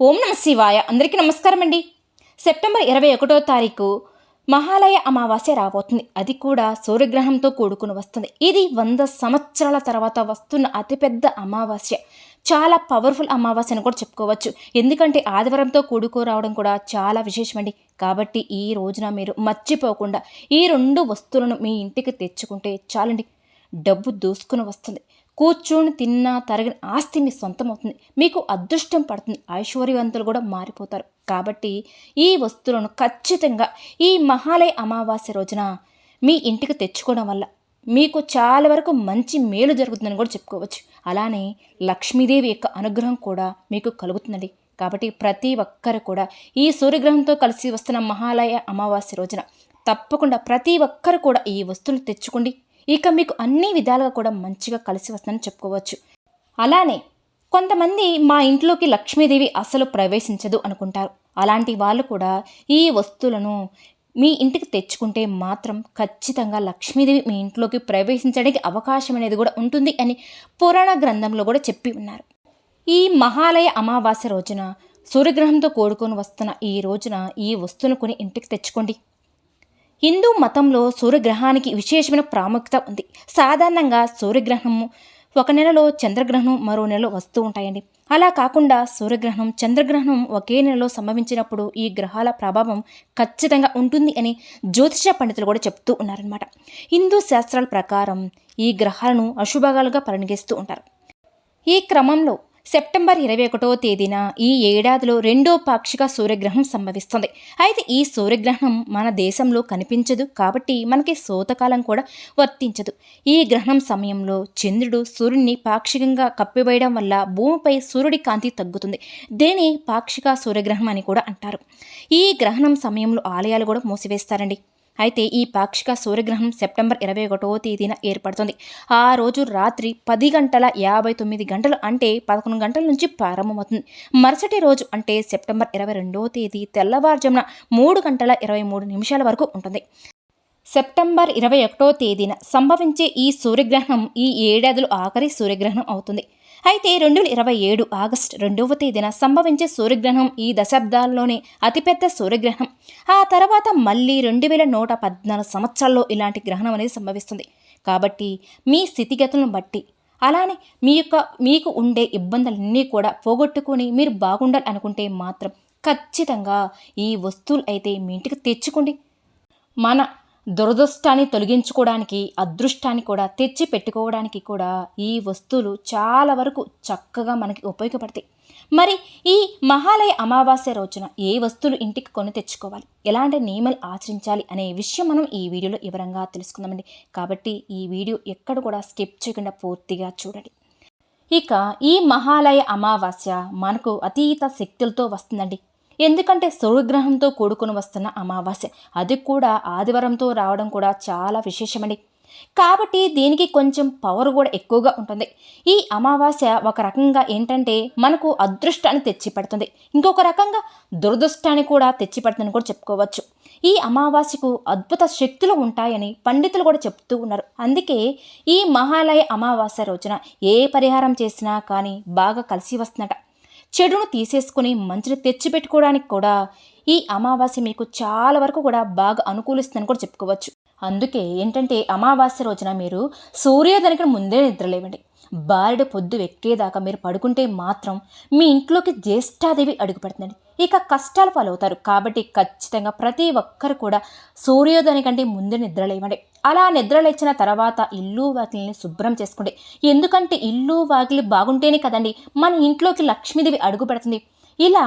ఓం నమ శివాయ. అందరికీ నమస్కారం అండి. సెప్టెంబర్ ఇరవై ఒకటో తారీఖు మహాలయ అమావాస్య రాబోతుంది. అది కూడా సూర్యగ్రహంతో కూడుకుని వస్తుంది. ఇది వంద సంవత్సరాల తర్వాత వస్తున్న అతిపెద్ద అమావాస్య. చాలా పవర్ఫుల్ అమావాస్య అని కూడా చెప్పుకోవచ్చు. ఎందుకంటే ఆదివారంతో కూడుకోరావడం కూడా చాలా విశేషమండి. కాబట్టి ఈ రోజున మీరు మర్చిపోకుండా ఈ రెండు వస్తువులను మీ ఇంటికి తెచ్చుకుంటే చాలండి. డబ్బు దూసుకుని వస్తుంది. కూర్చొని తిన్నా తరగని ఆస్తి మీ సొంతం అవుతుంది మీకు అదృష్టం పడుతుంది. ఐశ్వర్యవంతులు కూడా మారిపోతారు. కాబట్టి ఈ వస్తువులను ఖచ్చితంగా ఈ మహాలయ అమావాస్య రోజున మీ ఇంటికి తెచ్చుకోవడం వల్ల మీకు చాలా వరకు మంచి మేలు జరుగుతుందని కూడా చెప్పుకోవచ్చు. అలానే లక్ష్మీదేవి యొక్క అనుగ్రహం కూడా మీకు కలుగుతుందండి. కాబట్టి ప్రతి ఒక్కరు కూడా ఈ సూర్యగ్రహంతో కలిసి వస్తున్న మహాలయ అమావాస్య రోజున తప్పకుండా ప్రతి ఒక్కరు కూడా ఈ వస్తువులు తెచ్చుకోండి. ఇక మీకు అన్ని విధాలుగా కూడా మంచిగా కలిసి వస్తుందని చెప్పుకోవచ్చు. అలానే కొంతమంది మా ఇంట్లోకి లక్ష్మీదేవి అసలు ప్రవేశించదు అనుకుంటారు. అలాంటి వాళ్ళు కూడా ఈ వస్తువులను మీ ఇంటికి తెచ్చుకుంటే మాత్రం ఖచ్చితంగా లక్ష్మీదేవి మీ ఇంట్లోకి ప్రవేశించడానికి అవకాశం అనేది కూడా ఉంటుంది అని పురాణ గ్రంథంలో కూడా చెప్పి ఉన్నారు. ఈ మహాలయ అమావాస్య రోజున సూర్యగ్రహంతో కూడుకొని వస్తున్న ఈ రోజున ఈ వస్తువును కొని ఇంటికి తెచ్చుకోండి. హిందూ మతంలో సూర్యగ్రహానికి విశేషమైన ప్రాముఖ్యత ఉంది. సాధారణంగా సూర్యగ్రహణము ఒక నెలలో చంద్రగ్రహణం మరో నెలలో వస్తూ ఉంటాయండి. అలా కాకుండా సూర్యగ్రహణం చంద్రగ్రహణం ఒకే నెలలో సంభవించినప్పుడు ఈ గ్రహాల ప్రభావం ఖచ్చితంగా ఉంటుంది అని జ్యోతిష పండితులు కూడా చెప్తూ ఉన్నారనమాట హిందూ శాస్త్రాల ప్రకారం ఈ గ్రహాలను అశుభాగాలుగా పరిగణిస్తూ ఉంటారు. ఈ క్రమంలో సెప్టెంబర్ ఇరవై ఒకటో తేదీన ఈ ఏడాదిలో రెండో పాక్షిక సూర్యగ్రహణం సంభవిస్తుంది. అయితే ఈ సూర్యగ్రహణం మన దేశంలో కనిపించదు కాబట్టి మనకి శోతకాలం కూడా వర్తించదు. ఈ గ్రహణం సమయంలో చంద్రుడు సూర్యుడిని పాక్షికంగా కప్పివేయడం వల్ల భూమిపై సూర్యుడి కాంతి తగ్గుతుంది. దీని పాక్షిక సూర్యగ్రహణం అని కూడా అంటారు. ఈ గ్రహణం సమయంలో ఆలయాలు కూడా మూసివేస్తారండి. అయితే ఈ పాక్షిక సూర్యగ్రహణం సెప్టెంబర్ ఇరవై ఒకటో తేదీన ఏర్పడుతుంది. ఆ రోజు రాత్రి పది గంటల యాభై తొమ్మిది గంటలు అంటే పదకొండు గంటల నుంచి ప్రారంభమవుతుంది. మరుసటి రోజు అంటే సెప్టెంబర్ ఇరవై రెండవ తేదీ తెల్లవారుజామున మూడు గంటల ఇరవై మూడు నిమిషాల వరకు ఉంటుంది. సెప్టెంబర్ ఇరవై ఒకటో తేదీన సంభవించే ఈ సూర్యగ్రహణం ఈ ఏడాదిలో ఆఖరి సూర్యగ్రహణం అవుతుంది. అయితే రెండు వేల ఇరవై ఏడు ఆగస్టు రెండవ తేదీన సంభవించే సూర్యగ్రహణం ఈ దశాబ్దాల్లోనే అతిపెద్ద సూర్యగ్రహణం. ఆ తర్వాత మళ్ళీ రెండు వేల నూట పద్నాలుగు సంవత్సరాల్లో ఇలాంటి గ్రహణం అనేది సంభవిస్తుంది. కాబట్టి మీ స్థితిగతులను బట్టి అలానే మీ యొక్క మీకు ఉండే ఇబ్బందులన్నీ కూడా పోగొట్టుకొని మీరు బాగుండాలి అనుకుంటే మాత్రం ఖచ్చితంగా ఈ వస్తువులు అయితే మీ ఇంటికి తెచ్చుకోండి. మన దురదృష్టాన్ని తొలగించుకోవడానికి అదృష్టాన్ని కూడా తెచ్చి పెట్టుకోవడానికి కూడా ఈ వస్తువులు చాలా వరకు చక్కగా మనకి ఉపయోగపడతాయి. మరి ఈ మహాలయ అమావాస్య రోజున ఏ వస్తువులు ఇంటికి కొని తెచ్చుకోవాలి? ఎలాంటి నియమాలు ఆచరించాలి అనే విషయం మనం ఈ వీడియోలో వివరంగా తెలుసుకుందామండి. కాబట్టి ఈ వీడియో ఎక్కడ కూడా స్కిప్ చేయకుండా పూర్తిగా చూడండి. ఇక ఈ మహాలయ అమావాస్య మనకు అతీత శక్తులతో వస్తుందండి. ఎందుకంటే సూర్యగ్రహంతో కూడుకుని వస్తున్న అమావాస్య. అది కూడా ఆదివారంతో రావడం కూడా చాలా విశేషమండి. కాబట్టి దీనికి కొంచెం పవర్ కూడా ఎక్కువగా ఉంటుంది. ఈ అమావాస్య ఒక రకంగా ఏంటంటే మనకు అదృష్టాన్ని తెచ్చిపెడుతుంది. ఇంకొక రకంగా దురదృష్టాన్ని కూడా తెచ్చిపెడుతుందని కూడా చెప్పుకోవచ్చు. ఈ అమావాస్యకు అద్భుత శక్తులు ఉంటాయని పండితులు కూడా చెప్తూ ఉన్నారు. అందుకే ఈ మహాలయ అమావాస్య రోజున ఏ పరిహారం చేసినా కానీ బాగా కలిసి వస్తుందట. చెడును తీసేసుకుని మంచిని తెచ్చిపెట్టుకోవడానికి కూడా ఈ అమావాస్య మీకు చాలా వరకు కూడా బాగా అనుకూలిస్తుందని కూడా చెప్పుకోవచ్చు. అందుకే ఏంటంటే అమావాస్య రోజున మీరు సూర్యోదయానికి ముందే నిద్రలేవండి. బారెడు పొద్దు ఎక్కేదాకా మీరు పడుకుంటే మాత్రం మీ ఇంట్లోకి జ్యేష్ఠాదేవి అడుగుపడుతుందండి ఇక కష్టాలు పాలవుతారు. కాబట్టి ఖచ్చితంగా ప్రతి ఒక్కరు కూడా సూర్యోదయానికంటే ముందే నిద్రలేవండి. అలా నిద్రలేచిన తర్వాత ఇల్లు వాకిలిని శుభ్రం చేసుకోండి ఎందుకంటే ఇల్లు వాకిలి బాగుంటేనే కదండి మన ఇంట్లోకి లక్ష్మీదేవి అడుగు పెడుతుంది. ఇలా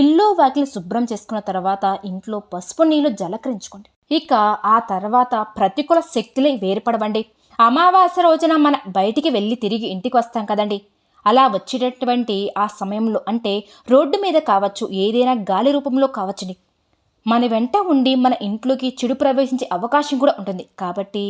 ఇల్లు వాకిలి శుభ్రం చేసుకున్న తర్వాత ఇంట్లో పసుపు నీళ్ళు జలకరించుకోండి. ఇక ఆ తర్వాత ప్రతికూల శక్తులే వేరుపడవండి. అమావాస్య రోజున మన బయటికి వెళ్ళి తిరిగి ఇంటికి వస్తాం కదండి. అలా వచ్చేటటువంటి ఆ సమయంలో అంటే రోడ్డు మీద కావచ్చు ఏదైనా గాలి రూపంలో కావచ్చుని మన వెంట ఉండి మన ఇంట్లోకి చెడు ప్రవేశించే అవకాశం కూడా ఉంటుంది. కాబట్టి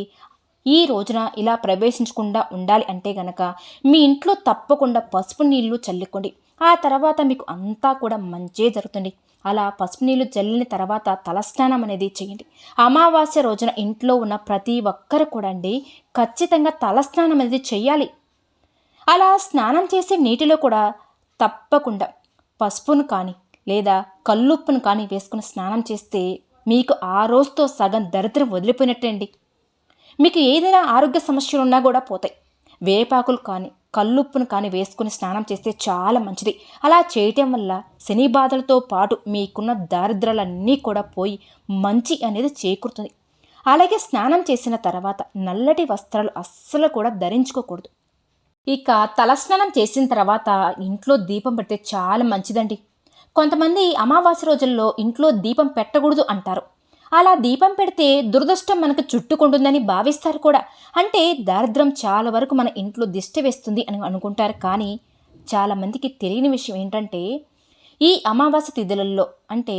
ఈ రోజున ఇలా ప్రవేశించకుండా ఉండాలి అంటే గనక మీ ఇంట్లో తప్పకుండా పసుపు నీళ్ళు చల్లుకోండి. ఆ తర్వాత మీకు అంతా కూడా మంచే జరుగుతుంది. అలా పసుపు నీళ్ళు చల్లిన తర్వాత తలస్నానం అనేది చేయండి. అమావాస్య రోజున ఇంట్లో ఉన్న ప్రతి ఒక్కరు కూడా అండి ఖచ్చితంగా తలస్నానం అనేది చేయాలి. అలా స్నానం చేసే నీటిలో కూడా తప్పకుండా పసుపును కానీ లేదా కల్లుప్పును కానీ వేసుకుని స్నానం చేస్తే మీకు ఆ రోజుతో సగం దరిద్రం వదిలిపోయినట్టండి. మీకు ఏదైనా ఆరోగ్య సమస్యలు ఉన్నా కూడా పోతాయి. వేపాకులు కానీ కల్లుప్పును కానీ వేసుకుని స్నానం చేస్తే చాలా మంచిది. అలా చేయటం వల్ల శని బాధలతో పాటు మీకున్న దారిద్రాలన్నీ కూడా పోయి మంచి అనేది చేకూరుతుంది. అలాగే స్నానం చేసిన తర్వాత నల్లటి వస్త్రాలు అస్సలు కూడా ధరించుకోకూడదు. ఇక తలస్నానం చేసిన తర్వాత ఇంట్లో దీపం పెడితే చాలా మంచిదండి. కొంతమంది అమావాస్య రోజుల్లో ఇంట్లో దీపం పెట్టకూడదు అంటారు. అలా దీపం పెడితే దురదృష్టం మనకు చుట్టుకుంటుందని భావిస్తారు కూడా. అంటే దారిద్రం చాలా వరకు మన ఇంట్లో దిష్టి వేస్తుంది అని అనుకుంటారు. కానీ చాలామందికి తెలియని విషయం ఏంటంటే ఈ అమావాస్య తిథులలో అంటే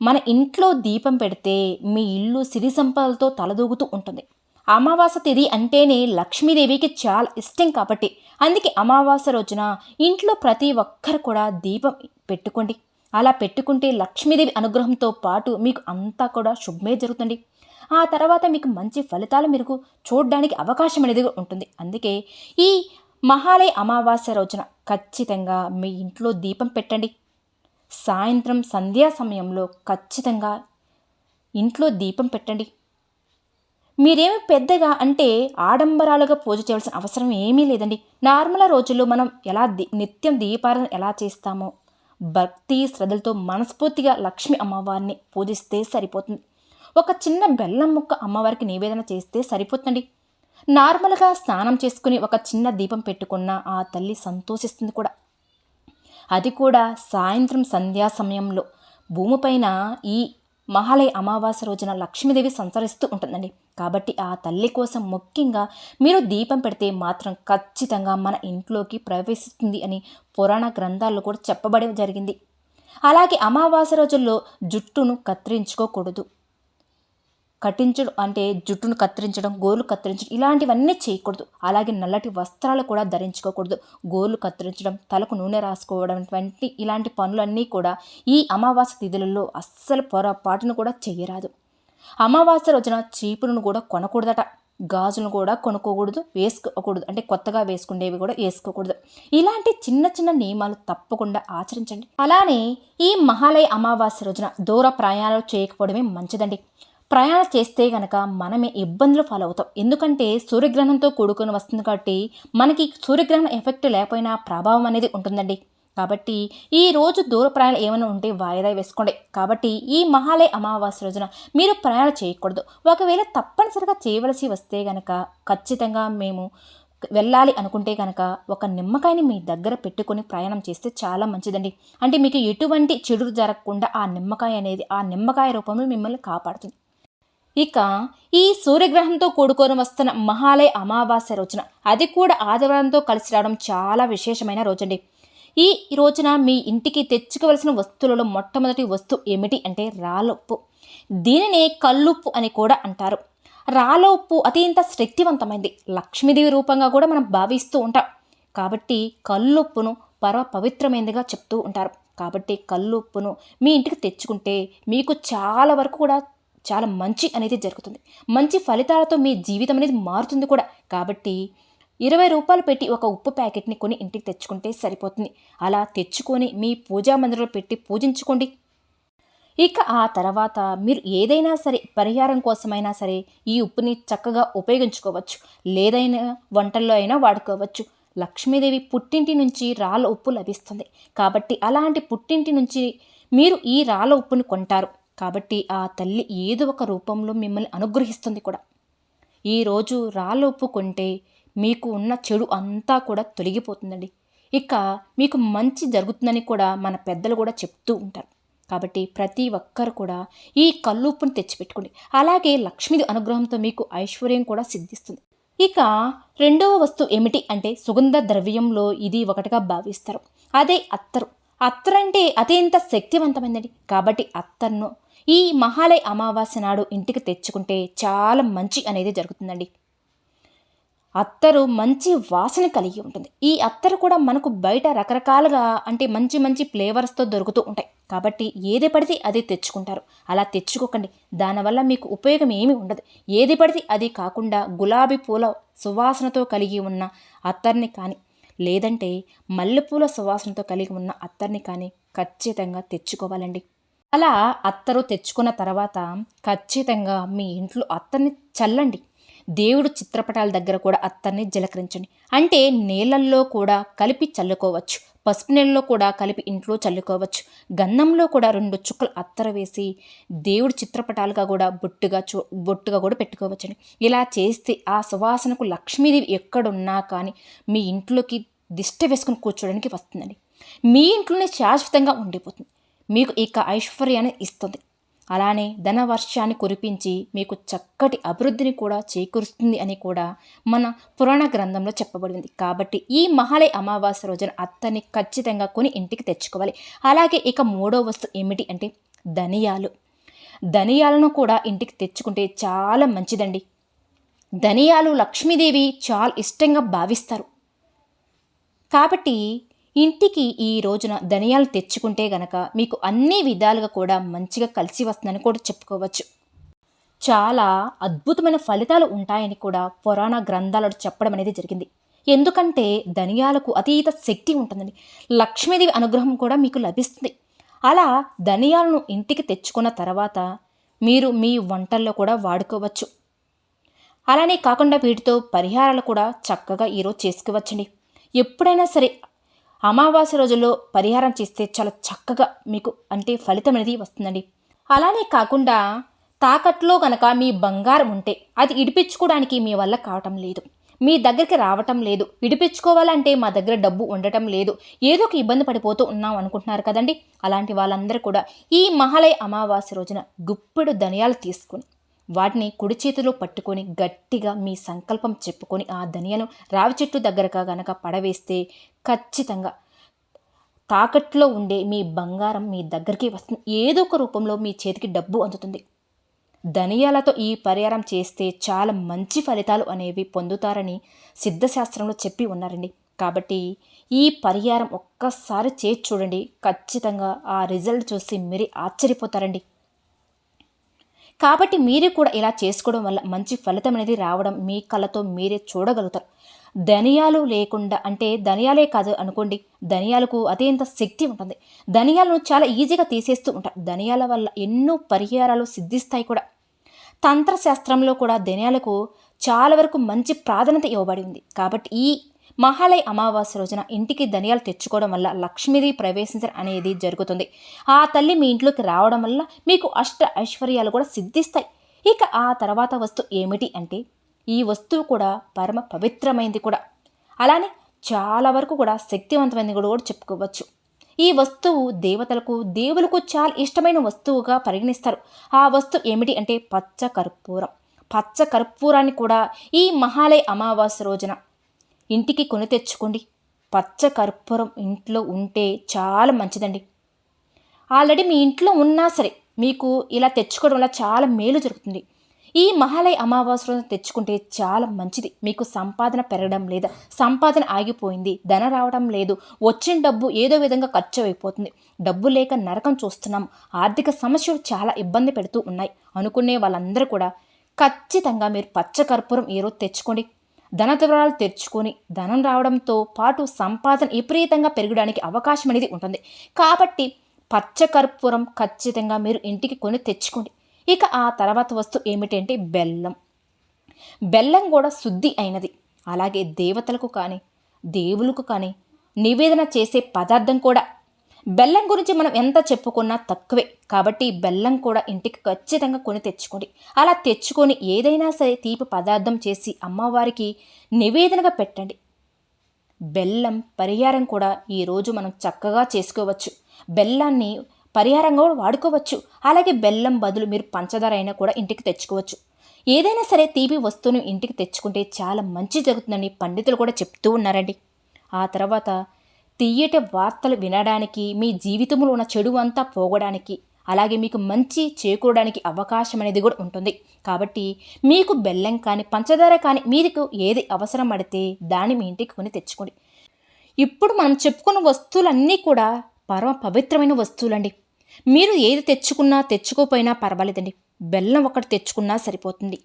మన ఇంట్లో దీపం పెడితే మీ ఇల్లు సిరి సంపదలతో తలదూగుతూ ఉంటుంది. అమావాస్య తిథి అంటేనే లక్ష్మీదేవికి చాలా ఇష్టం కాబట్టి అందుకే అమావాస్య రోజున ఇంట్లో ప్రతి ఒక్కరు కూడా దీపం పెట్టుకోండి. అలా పెట్టుకుంటే లక్ష్మీదేవి అనుగ్రహంతో పాటు మీకు అంతా కూడా శుభమే జరుగుతుంది. ఆ తర్వాత మీకు మంచి ఫలితాలు మీరు చూడడానికి అవకాశం అనేది ఉంటుంది. అందుకే ఈ మహాలయ అమావాస్య రోజున ఖచ్చితంగా మీ ఇంట్లో దీపం పెట్టండి. సాయంత్రం సంధ్యా సమయంలో ఖచ్చితంగా ఇంట్లో దీపం పెట్టండి. మీరేమి పెద్దగా అంటే ఆడంబరాలుగా పూజ చేయాల్సిన అవసరం ఏమీ లేదండి. నార్మల్ రోజుల్లో మనం ఎలా నిత్యం దీపారాధన ఎలా చేస్తామో భక్తి శ్రద్ధలతో మనస్ఫూర్తిగా లక్ష్మి అమ్మవారిని పూజిస్తే సరిపోతుంది. ఒక చిన్న బెల్లం ముక్క అమ్మవారికి నివేదన చేస్తే సరిపోతుంది నార్మల్గా స్నానం చేసుకుని ఒక చిన్న దీపం పెట్టుకున్న ఆ తల్లి సంతోషిస్తుంది కూడా. అది కూడా సాయంత్రం సంధ్యా సమయంలో భూమిపైన ఈ మహాలయ అమావాస్య రోజున లక్ష్మీదేవి సంచరిస్తూ ఉంటుందండి. కాబట్టి ఆ తల్లి కోసం ముఖ్యంగా మీరు దీపం పెడితే మాత్రం ఖచ్చితంగా మన ఇంట్లోకి ప్రవేశిస్తుంది అని పురాణ గ్రంథాల్లో కూడా చెప్పబడి జరిగింది. అలాగే అమావాస్య రోజుల్లో జుట్టును కత్తిరించుకోకూడదు. కట్టించడం అంటే జుట్టును కత్తిరించడం గోలు కత్తిరించడం ఇలాంటివన్నీ చేయకూడదు. అలాగే నల్లటి వస్త్రాలు కూడా ధరించుకోకూడదు. గోలు కత్తిరించడం తలకు నూనె రాసుకోవడం వంటి ఇలాంటి పనులన్నీ కూడా ఈ అమావాస్య తిథులలో అస్సలు పొరపాటును కూడా చేయరాదు. అమావాస్య రోజున చీపులను కూడా కొనకూడదట. గాజులను కూడా కొనుక్కోకూడదు వేసుకోకూడదు. అంటే కొత్తగా వేసుకునేవి కూడా వేసుకోకూడదు. ఇలాంటి చిన్న చిన్న నియమాలు తప్పకుండా ఆచరించండి. అలానే ఈ మహాలయ అమావాస్య రోజున దూర ప్రయాణాలు చేయకపోవడమే మంచిదండి. ప్రయాణం చేస్తే గనక మనమే ఇబ్బందులు ఫాలో అవుతాం ఎందుకంటే సూర్యగ్రహణంతో కూడుకొని వస్తుంది కాబట్టి మనకి సూర్యగ్రహణం ఎఫెక్ట్ లేకపోయినా ప్రభావం అనేది ఉంటుందండి. కాబట్టి ఈ రోజు దూర ప్రయాణం ఏమైనా ఉంటే వాయిదా వేసుకోండి. కాబట్టి ఈ మహాలయ అమావాస్య రోజున మీరు ప్రయాణం చేయకూడదు. ఒకవేళ తప్పనిసరిగా చేయవలసి వస్తే గనక ఖచ్చితంగా మేము వెళ్ళాలి అనుకుంటే కనుక ఒక నిమ్మకాయని మీ దగ్గర పెట్టుకొని ప్రయాణం చేస్తే చాలా మంచిదండి. అంటే మీకు ఎటువంటి చెడు జరగకుండా ఆ నిమ్మకాయ అనేది ఆ నిమ్మకాయ రూపంలో మిమ్మల్ని కాపాడుతుంది. ఇక ఈ సూర్యగ్రహంతో కూడుకొని వస్తున్న మహాలయ అమావాస్య రోజున అది కూడా ఆదివారంతో కలిసి రావడం చాలా విశేషమైన రోజండి. ఈ రోజున మీ ఇంటికి తెచ్చుకోవలసిన వస్తువులలో మొట్టమొదటి వస్తువు ఏమిటి అంటే రాలుప్పు దీనినే కల్లుప్పు అని కూడా అంటారు. రాళ్ళ ఉప్పు అత్యంత శక్తివంతమైంది. లక్ష్మీదేవి రూపంగా కూడా మనం భావిస్తూ ఉంటాం. కాబట్టి కల్లుప్పును పరమ పవిత్రమైనదిగా చెప్తూ ఉంటారు. కాబట్టి కల్లుప్పును మీ ఇంటికి తెచ్చుకుంటే మీకు చాలా వరకు కూడా చాలా మంచి అనేది జరుగుతుంది. మంచి ఫలితాలతో మీ జీవితం అనేది మారుతుంది కూడా. కాబట్టి ఇరవై రూపాయలు పెట్టి ఒక ఉప్పు ప్యాకెట్ని కొని ఇంటికి తెచ్చుకుంటే సరిపోతుంది. అలా తెచ్చుకొని మీ పూజా మందిరంలో పెట్టి పూజించుకోండి. ఇక ఆ తర్వాత మీరు ఏదైనా సరే పరిహారం కోసమైనా సరే ఈ ఉప్పుని చక్కగా ఉపయోగించుకోవచ్చు. లేదైనా వంటల్లో అయినా వాడుకోవచ్చు. లక్ష్మీదేవి పుట్టింటి నుంచి రాళ్ళ ఉప్పు లభిస్తుంది. కాబట్టి అలాంటి పుట్టింటి నుంచి మీరు ఈ రాళ్ళ ఉప్పును కొంటారు. కాబట్టి ఆ తల్లి ఏదో ఒక రూపంలో మిమ్మల్ని అనుగ్రహిస్తుంది కూడా. ఈరోజు రాళ్ళు ఉప్పు మీకు ఉన్న చెడు అంతా కూడా తొలగిపోతుందండి. ఇక మీకు మంచి జరుగుతుందని కూడా మన పెద్దలు కూడా చెప్తూ ఉంటారు. కాబట్టి ప్రతి ఒక్కరు కూడా ఈ కల్లుప్పును తెచ్చిపెట్టుకోండి. అలాగే లక్ష్మీది అనుగ్రహంతో మీకు ఐశ్వర్యం కూడా సిద్ధిస్తుంది. ఇక రెండవ వస్తువు ఏమిటి అంటే సుగంధ ద్రవ్యంలో ఇది ఒకటిగా భావిస్తారు. అదే అత్తరు. అత్తరంటే అత్యంత శక్తివంతమైనది. కాబట్టి అత్తర్ను ఈ మహాలయ అమావాస్య నాడు ఇంటికి తెచ్చుకుంటే చాలా మంచి అనేది జరుగుతుందండి. అత్తరు మంచి వాసన కలిగి ఉంటుంది. ఈ అత్తరు కూడా మనకు బయట రకరకాలుగా అంటే మంచి మంచి ఫ్లేవర్స్తో దొరుకుతూ ఉంటాయి. కాబట్టి ఏది పడితే అది తెచ్చుకుంటారు. అలా తెచ్చుకోకండి. దానివల్ల మీకు ఉపయోగం ఏమీ ఉండదు. ఏది పడితే అది కాకుండా గులాబీ పూల సువాసనతో కలిగి ఉన్న అత్తర్ని కానీ లేదంటే మల్లెపూల సువాసనతో కలిగి ఉన్న అత్తర్ని కానీ ఖచ్చితంగా తెచ్చుకోవాలండి. అలా అత్తరు తెచ్చుకున్న తర్వాత ఖచ్చితంగా మీ ఇంట్లో అత్తర్ని చల్లండి. దేవుడు చిత్రపటాల దగ్గర కూడా అత్తర్ని జలకరించండి. అంటే నీళ్ళల్లో కూడా కలిపి చల్లుకోవచ్చు. పసుపు నీళ్ళలో కూడా కలిపి ఇంట్లో చల్లుకోవచ్చు. గంధంలో కూడా రెండు చుక్కలు అత్తర వేసి దేవుడి చిత్రపటాలుగా కూడా బొట్టుగా చూ బొట్టుగా కూడా పెట్టుకోవచ్చండి. ఇలా చేస్తే ఆ సువాసనకు లక్ష్మీదేవి ఎక్కడున్నా కానీ మీ ఇంట్లోకి దిష్ట వేసుకుని కూర్చోడానికి వస్తుందండి. మీ ఇంట్లోనే శాశ్వతంగా ఉండిపోతుంది. మీకు ఇక ఐశ్వర్యాన్ని ఇస్తుంది. అలానే ధనవర్షాన్ని కురిపించి మీకు చక్కటి అభివృద్ధిని కూడా చేకూరుస్తుంది అని కూడా మన పురాణ గ్రంథంలో చెప్పబడింది. కాబట్టి ఈ మహాలయ అమావాస్య రోజున అత్తని ఖచ్చితంగా కొని ఇంటికి తెచ్చుకోవాలి. అలాగే ఇక మూడో వస్తువు ఏమిటి అంటే ధనియాలు. ధనియాలను కూడా ఇంటికి తెచ్చుకుంటే చాలా మంచిదండి. ధనియాలు లక్ష్మీదేవి చాలా ఇష్టంగా భావిస్తారు. కాబట్టి ఇంటికి ఈ రోజున ధనియాలు తెచ్చుకుంటే గనక మీకు అన్ని విధాలుగా కూడా మంచిగా కలిసి వస్తుందని కూడా చెప్పుకోవచ్చు. చాలా అద్భుతమైన ఫలితాలు ఉంటాయని కూడా పురాణ గ్రంథాలలో చెప్పడం అనేది జరిగింది. ఎందుకంటే ధనియాలకు అతీత శక్తి ఉంటుందండి. లక్ష్మీదేవి అనుగ్రహం కూడా మీకు లభిస్తుంది. అలా ధనియాలను ఇంటికి తెచ్చుకున్న తర్వాత మీరు మీ వంటల్లో కూడా వాడుకోవచ్చు. అలానే కాకుండా వీటితో పరిహారాలు కూడా చక్కగా ఈరోజు చేసుకోవచ్చండి. ఎప్పుడైనా సరే అమావాస్య రోజుల్లో పరిహారం చేస్తే చాలా చక్కగా మీకు అంటే ఫలితం అనేది వస్తుందండి. అలానే కాకుండా తాకట్లో గనక మీ బంగారం ఉంటే అది ఇడిపించుకోవడానికి మీ వల్ల కావటం లేదు. మీ దగ్గరికి రావటం లేదు. విడిపించుకోవాలంటే మా దగ్గర డబ్బు ఉండటం లేదు. ఏదో ఒక ఇబ్బంది పడిపోతూ ఉన్నాం అనుకుంటున్నారు కదండి. అలాంటి వాళ్ళందరూ కూడా ఈ మహాలయ అమావాస్య రోజున గుప్పెడు ధనియాలు తీసుకుని వాటిని కుడి చేతిలో పట్టుకొని గట్టిగా మీ సంకల్పం చెప్పుకొని ఆ ధనియాను రావి చెట్టు దగ్గరగా గనక పడవేస్తే ఖచ్చితంగా తాకట్లో ఉండే మీ బంగారం మీ దగ్గరికి వస్తుంది. ఏదో ఒక రూపంలో మీ చేతికి డబ్బు అందుతుంది. ధనియాలతో ఈ పరిహారం చేస్తే చాలా మంచి ఫలితాలు అనేవి పొందుతారని సిద్ధశాస్త్రంలో చెప్పి ఉన్నారండి. కాబట్టి ఈ పరిహారం ఒక్కసారి చేసి చూడండి. ఖచ్చితంగా ఆ రిజల్ట్ చూసి మీరు ఆశ్చర్యపోతారండి. కాబట్టి మీరు కూడా ఇలా చేసుకోవడం వల్ల మంచి ఫలితం అనేది రావడం మీ కళ్ళతో మీరే చూడగలుగుతారు. ధనియాలు లేకుండా అంటే ధనియాలే కాదు అనుకోండి ధనియాలకు అత్యంత శక్తి ఉంటుంది. ధనియాలను చాలా ఈజీగా తీసేస్తూ ఉంటారు. ధనియాల వల్ల ఎన్నో పరిహారాలు సిద్ధిస్తాయి కూడా. తంత్రశాస్త్రంలో కూడా ధనియాలకు చాలా వరకు మంచి ప్రాధాన్యత ఇవ్వబడి ఉంది కాబట్టి ఈ మహాలయ అమావాస్య రోజున ఇంటికి ధనియాలు తెచ్చుకోవడం వల్ల లక్ష్మీదేవి ప్రవేశించడం అనేది జరుగుతుంది. ఆ తల్లి మీ ఇంట్లోకి రావడం వల్ల మీకు అష్ట ఐశ్వర్యాలు కూడా సిద్ధిస్తాయి. ఇక ఆ తర్వాత వస్తువు ఏమిటి అంటే ఈ వస్తువు కూడా పరమ పవిత్రమైంది కూడా. అలానే చాలా వరకు కూడా శక్తివంతమైనది కూడా కూడా చెప్పుకోవచ్చు. ఈ వస్తువు దేవతలకు దేవులకు చాలా ఇష్టమైన వస్తువుగా పరిగణిస్తారు. ఆ వస్తువు ఏమిటి అంటే పచ్చ కర్పూరం. పచ్చ కర్పూరాన్ని కూడా ఈ మహాలయ అమావాస్య రోజున ఇంటికి కొని తెచ్చుకోండి. పచ్చ కర్పూరం ఇంట్లో ఉంటే చాలా మంచిదండి. ఆల్రెడీ మీ ఇంట్లో ఉన్నా సరే మీకు ఇలా తెచ్చుకోవడం వల్ల చాలా మేలు జరుగుతుంది. ఈ మహాలయ అమావాస్య రోజు తెచ్చుకుంటే చాలా మంచిది. మీకు సంపాదన పెరగడం లేదా సంపాదన ఆగిపోయింది ధన రావడం లేదు వచ్చిన డబ్బు ఏదో విధంగా ఖర్చు అయిపోతుంది. డబ్బు లేక నరకం చూస్తున్నాం. ఆర్థిక సమస్యలు చాలా ఇబ్బంది పెడుతూ ఉన్నాయి. అనుకునే వాళ్ళందరూ కూడా ఖచ్చితంగా మీరు పచ్చ కర్పూరం ఈరోజు తెచ్చుకోండి. ధన ద్వారాలు తెరుచుకొని ధనం రావడంతో పాటు సంపాదన విపరీతంగా పెరగడానికి అవకాశం అనేది ఉంటుంది. కాబట్టి పచ్చకర్పూరం ఖచ్చితంగా మీరు ఇంటికి కొని తెచ్చుకోండి. ఇక ఆ తర్వాత వస్తువు ఏమిటంటే బెల్లం. బెల్లం కూడా శుద్ధి అయినది. అలాగే దేవతలకు కానీ దేవులకు కానీ నివేదన చేసే పదార్థం కూడా బెల్లం గురించి మనం ఎంత చెప్పుకున్నా తక్కువే. కాబట్టి బెల్లం కూడా ఇంటికి ఖచ్చితంగా కొని తెచ్చుకోండి. అలా తెచ్చుకొని ఏదైనా సరే తీపి పదార్థం చేసి అమ్మవారికి నివేదనగా పెట్టండి. బెల్లం పరిహారం కూడా ఈరోజు మనం చక్కగా చేసుకోవచ్చు. బెల్లాన్ని పరిహారంగా కూడా వాడుకోవచ్చు. అలాగే బెల్లం బదులు మీరు పంచదార అయినా కూడా ఇంటికి తెచ్చుకోవచ్చు. ఏదైనా సరే తీపి వస్తువును ఇంటికి తెచ్చుకుంటే చాలా మంచి జరుగుతుందని పండితులు కూడా చెప్తూ ఉన్నారండి. ఆ తర్వాత తీయటి వార్తలు వినడానికి మీ జీవితంలో ఉన్న చెడు అంతా పోగడానికి అలాగే మీకు మంచి చేకూరడానికి అవకాశం అనేది కూడా ఉంటుంది. కాబట్టి మీకు బెల్లం కానీ పంచదార కానీ మీకు ఏది అవసరం పడితే దాన్ని మీ ఇంటికి కొని తెచ్చుకోండి. ఇప్పుడు మనం చెప్పుకున్న వస్తువులన్నీ కూడా పరమ పవిత్రమైన వస్తువులండి. మీరు ఏది తెచ్చుకున్నా తెచ్చుకోపోయినా పర్వాలేదండి. బెల్లం ఒకటి తెచ్చుకున్నా సరిపోతుంది.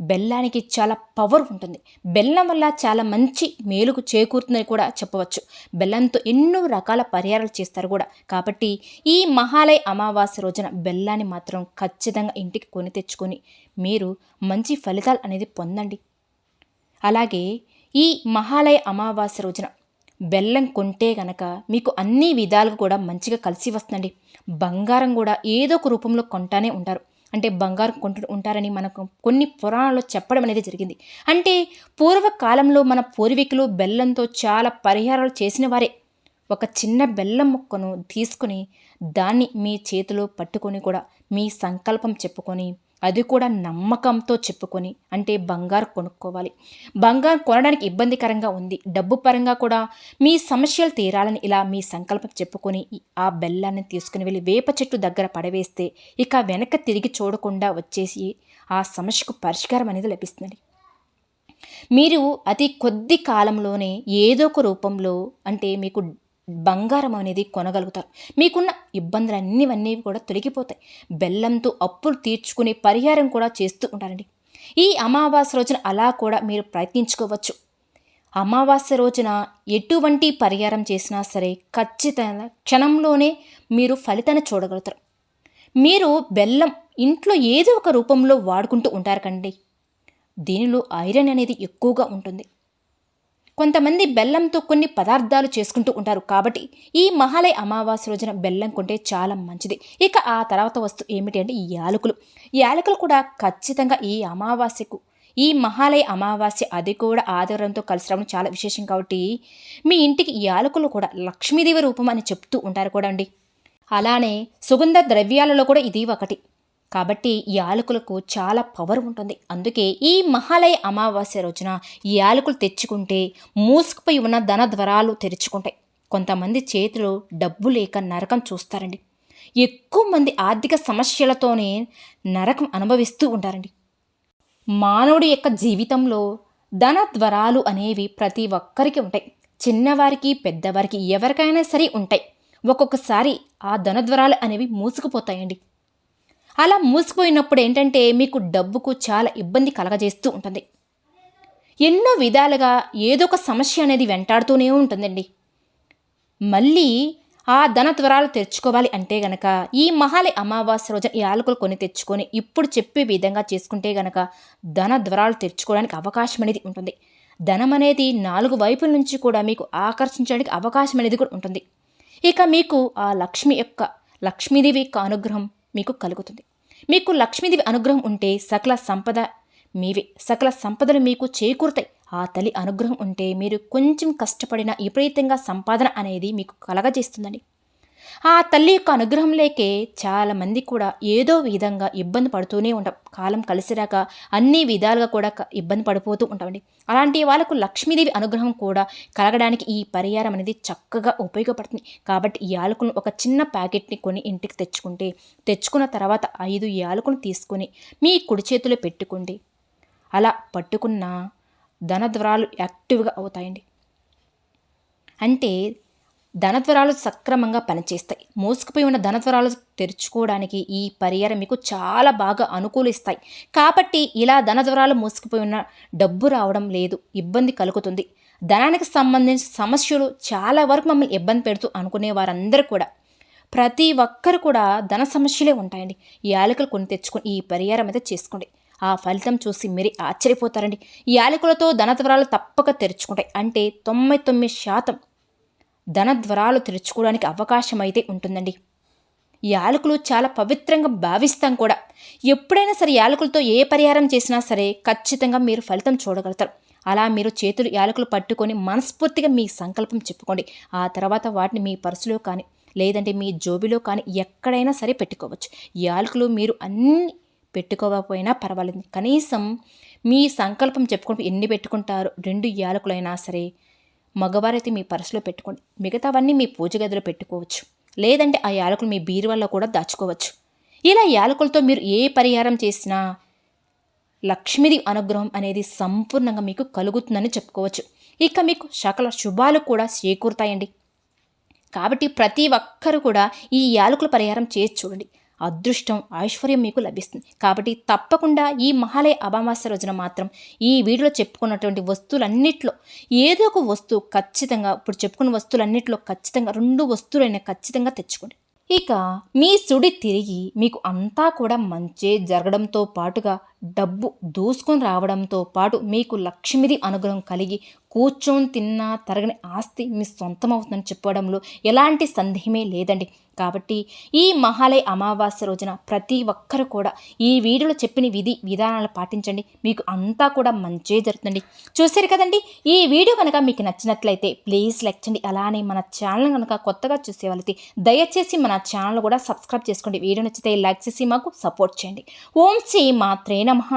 బెల్లానికి చాలా పవర్ ఉంటుంది. బెల్లం వల్ల చాలా మంచి మేలుకు చేకూరుతుందని కూడా చెప్పవచ్చు. బెల్లంతో ఎన్నో రకాల పరిహారాలు చేస్తారు కూడా. కాబట్టి ఈ మహాలయ అమావాస్య రోజున బెల్లాన్ని మాత్రం ఖచ్చితంగా ఇంటికి కొని తెచ్చుకొని మీరు మంచి ఫలితాలు అనేది పొందండి. అలాగే ఈ మహాలయ అమావాస్య రోజున బెల్లం కొంటే గనక మీకు అన్ని విధాలుగా కూడా మంచిగా కలిసి వస్తుందండి. బంగారం కూడా ఏదో ఒక రూపంలో కొంటానే ఉంటారు. అంటే బంగారం కొంటు ఉంటారని మనకు కొన్ని పురాణాల్లో చెప్పడం అనేది జరిగింది. అంటే పూర్వకాలంలో మన పూర్వీకులు బెల్లంతో చాలా పరిహారాలు చేసిన వారే. ఒక చిన్న బెల్లం ముక్కను తీసుకుని దాన్ని మీ చేతిలో పట్టుకొని కూడా మీ సంకల్పం చెప్పుకొని అది కూడా నమ్మకంతో చెప్పుకొని అంటే బంగారు కొనుక్కోవాలి. బంగారు కొనడానికి ఇబ్బందికరంగా ఉంది. డబ్బు పరంగా కూడా మీ సమస్యలు తీరాలని ఇలా మీ సంకల్పం చెప్పుకొని ఆ బెల్లాన్ని తీసుకుని వెళ్ళి వేప చెట్టు దగ్గర పడవేస్తే ఇక వెనక తిరిగి చూడకుండా వచ్చేసి ఆ సమస్యకు పరిష్కారం అనేది లభిస్తుంది మీరు అతి కొద్ది కాలంలోనే ఏదో ఒక రూపంలో అంటే మీకు బంగారం అనేది కొనగలుగుతారు. మీకున్న ఇబ్బందులన్నీవన్నీ కూడా తొలగిపోతాయి. బెల్లంతో అప్పులు తీర్చుకునే పరిహారం కూడా చేస్తూ ఉంటారండి. ఈ అమావాస్య రోజున అలా కూడా మీరు ప్రయత్నించుకోవచ్చు. అమావాస్య రోజున ఎటువంటి పరిహారం చేసినా సరే ఖచ్చితంగా క్షణంలోనే మీరు ఫలితాన్ని చూడగలుగుతారు. మీరు బెల్లం ఇంట్లో ఏదో ఒక రూపంలో వాడుకుంటూ ఉంటారు కండి దీనిలో ఐరన్ అనేది ఎక్కువగా ఉంటుంది. కొంతమంది బెల్లంతో కొన్ని పదార్థాలు చేసుకుంటూ ఉంటారు కాబట్టి ఈ మహాలయ అమావాస్య రోజున బెల్లం కొంటే చాలా మంచిది. ఇక ఆ తర్వాత వస్తువు ఏమిటి అంటే ఈ యాలకులు. యాలకులు కూడా ఖచ్చితంగా ఈ అమావాస్యకు. ఈ మహాలయ అమావాస్య అది కూడా ఆదివారంతో కలిసి రావడం చాలా విశేషం కాబట్టి మీ ఇంటికి యాలకులు కూడా లక్ష్మీదేవి రూపం అని చెప్తూ ఉంటారు కూడా అండి. అలానే సుగంధ ద్రవ్యాలలో కూడా ఇది ఒకటి. కాబట్టి యాలకులకు చాలా పవర్ ఉంటుంది. అందుకే ఈ మహాలయ అమావాస్య రోజున యాలకులు తెచ్చుకుంటే మూసుకుపోయి ఉన్న ధన ద్వారాలు తెరుచుకుంటాయి. కొంతమంది చేతిలో డబ్బు లేక నరకం చూస్తారండి. ఎక్కువ మంది ఆర్థిక సమస్యలతోనే నరకం అనుభవిస్తూ ఉంటారండి. మానవుడి యొక్క జీవితంలో ధన ద్వారాలు అనేవి ప్రతి ఒక్కరికి ఉంటాయి. చిన్నవారికి పెద్దవారికి ఎవరికైనా సరే ఉంటాయి. ఒక్కొక్కసారి ఆ ధనద్వరాలు అనేవి మూసుకుపోతాయండి. అలా మూసిపోయినప్పుడు ఏంటంటే మీకు డబ్బుకు చాలా ఇబ్బంది కలగజేస్తూ ఉంటుంది. ఎన్నో విధాలుగా ఏదో ఒక సమస్య అనేది వెంటాడుతూనే ఉంటుందండి. మళ్ళీ ఆ ధన త్వరాలు తెచ్చుకోవాలి అంటే గనక ఈ మహాలి అమావాస్య రోజున ఈ ఆలుకలు కొని తెచ్చుకొని ఇప్పుడు చెప్పే విధంగా చేసుకుంటే గనక ధన ద్వారాలు తెచ్చుకోవడానికి అవకాశం అనేది ఉంటుంది. ధనం అనేది నాలుగు వైపుల నుంచి కూడా మీకు ఆకర్షించడానికి అవకాశం అనేది కూడా ఉంటుంది. ఇక మీకు ఆ లక్ష్మి యొక్క లక్ష్మీదేవి యొక్క అనుగ్రహం మీకు కలుగుతుంది. మీకు లక్ష్మీదేవి అనుగ్రహం ఉంటే సకల సంపద మీవే. సకల సంపదలు మీకు చేకూరుతాయి. ఆ తల్లి అనుగ్రహం ఉంటే మీరు కొంచెం కష్టపడిన విపరీతంగా సంపాదన అనేది మీకు కలగజేస్తుందండి. ఆ తల్లి యొక్క అనుగ్రహం లేకే చాలామంది కూడా ఏదో విధంగా ఇబ్బంది పడుతూనే ఉంటాం. కాలం కలిసిరాక అన్ని విధాలుగా కూడా ఇబ్బంది పడిపోతూ ఉంటామండి. అలాంటి వాళ్ళకు లక్ష్మీదేవి అనుగ్రహం కూడా కలగడానికి ఈ పరిహారం అనేది చక్కగా ఉపయోగపడుతుంది. కాబట్టి ఈ యాలకులను ఒక చిన్న ప్యాకెట్ని కొని ఇంటికి తెచ్చుకుంటే తెచ్చుకున్న తర్వాత ఐదు యాలకులను తీసుకొని మీ కుడి చేతిలో పెట్టుకోండి. అలా పట్టుకున్న ధనద్వరాలు యాక్టివ్గా అవుతాయండి. అంటే ధనద్వరాలు సక్రమంగా పనిచేస్తాయి. మోసుకుపోయి ఉన్న ధనద్వరాలు తెరుచుకోవడానికి ఈ పరిహారం మీకు చాలా బాగా అనుకూలిస్తాయి. కాబట్టి ఇలా ధనద్వరాలు మోసుకుపోయి ఉన్న డబ్బు రావడం లేదు ఇబ్బంది కలుగుతుంది. ధనానికి సంబంధించిన సమస్యలు చాలా వరకు మమ్మల్ని ఇబ్బంది పెడుతూ అనుకునే వారందరూ కూడా ప్రతి ఒక్కరు కూడా ధన సమస్యలే ఉంటాయండి. ఈ యాలకులు కొని తెచ్చుకొని ఈ పరిహారం అయితే చేసుకోండి. ఆ ఫలితం చూసి మీరు ఆశ్చర్యపోతారండి. ఈ యాలకులతో ధనద్వరాలు తప్పక తెరుచుకుంటాయి. అంటే తొంభై తొమ్మిది శాతం ధనద్వరాలు తెరుచుకోవడానికి అవకాశం అయితే ఉంటుందండి. యాలకులు చాలా పవిత్రంగా భావిస్తాం కూడా. ఎప్పుడైనా సరే యాలకులతో ఏ పరిహారం చేసినా సరే ఖచ్చితంగా మీరు ఫలితం చూడగలుగుతారు. అలా మీరు చేతులు యాలకులు పట్టుకొని మనస్ఫూర్తిగా మీ సంకల్పం చెప్పుకోండి. ఆ తర్వాత వాటిని మీ పర్సులో కానీ లేదంటే మీ జోబిలో కానీ ఎక్కడైనా సరే పెట్టుకోవచ్చు. యాలకులు మీరు అన్ని పెట్టుకోకపోయినా పర్వాలేదు. కనీసం మీ సంకల్పం చెప్పుకుంటూ ఎన్ని పెట్టుకుంటారు రెండు యాలకులైనా సరే మగవారైతే మీ పర్సులో పెట్టుకోండి. మిగతావన్నీ మీ పూజ గదిలో పెట్టుకోవచ్చు. లేదంటే ఆ యాలకులు మీ బీరువాల్లో కూడా దాచుకోవచ్చు. ఇలా యాలకులతో మీరు ఏ పరిహారం చేసినా లక్ష్మిది అనుగ్రహం అనేది సంపూర్ణంగా మీకు కలుగుతుందని చెప్పుకోవచ్చు. ఇక మీకు సకల శుభాలు కూడా చేకూరుతాయండి. కాబట్టి ప్రతి ఒక్కరు కూడా ఈ యాలకుల పరిహారం చేసి చూడండి. అదృష్టం ఐశ్వర్యం మీకు లభిస్తుంది. కాబట్టి తప్పకుండా ఈ మహాలయ అమావాస్య రోజున మాత్రం ఈ వీడియోలో చెప్పుకున్నటువంటి వస్తువులన్నిట్లో ఏదో ఒక వస్తువు ఖచ్చితంగా ఇప్పుడు చెప్పుకున్న వస్తువులన్నిట్లో ఖచ్చితంగా రెండు వస్తువులైనా ఖచ్చితంగా తెచ్చుకోండి. ఇక మీ సుడి తిరిగి మీకు అంతా కూడా మంచి జరగడంతో పాటుగా డబ్బు దూసుకొని రావడంతో పాటు మీకు లక్ష్మిది అనుగ్రహం కలిగి కూర్చొని తిన్నా తరగని ఆస్తి మీ సొంతం అవుతుందని చెప్పడంలో ఎలాంటి సందేహమే లేదండి. కాబట్టి ఈ మహాలయ అమావాస్య రోజున ప్రతి ఒక్కరు కూడా ఈ వీడియోలో చెప్పిన విధి విధానాలు పాటించండి. మీకు అంతా కూడా మంచే జరుగుతుంది. చూసారు కదండి? ఈ వీడియో కనుక మీకు నచ్చినట్లయితే ప్లీజ్ లైక్ చేయండి. అలానే మన ఛానల్ కనుక కొత్తగా చూసే వాళ్ళకి దయచేసి మన ఛానల్ కూడా సబ్స్క్రైబ్ చేసుకోండి. వీడియో నచ్చితే లైక్ చేసి మాకు సపోర్ట్ చేయండి. ఓం శ్రీ మాత్రే నమః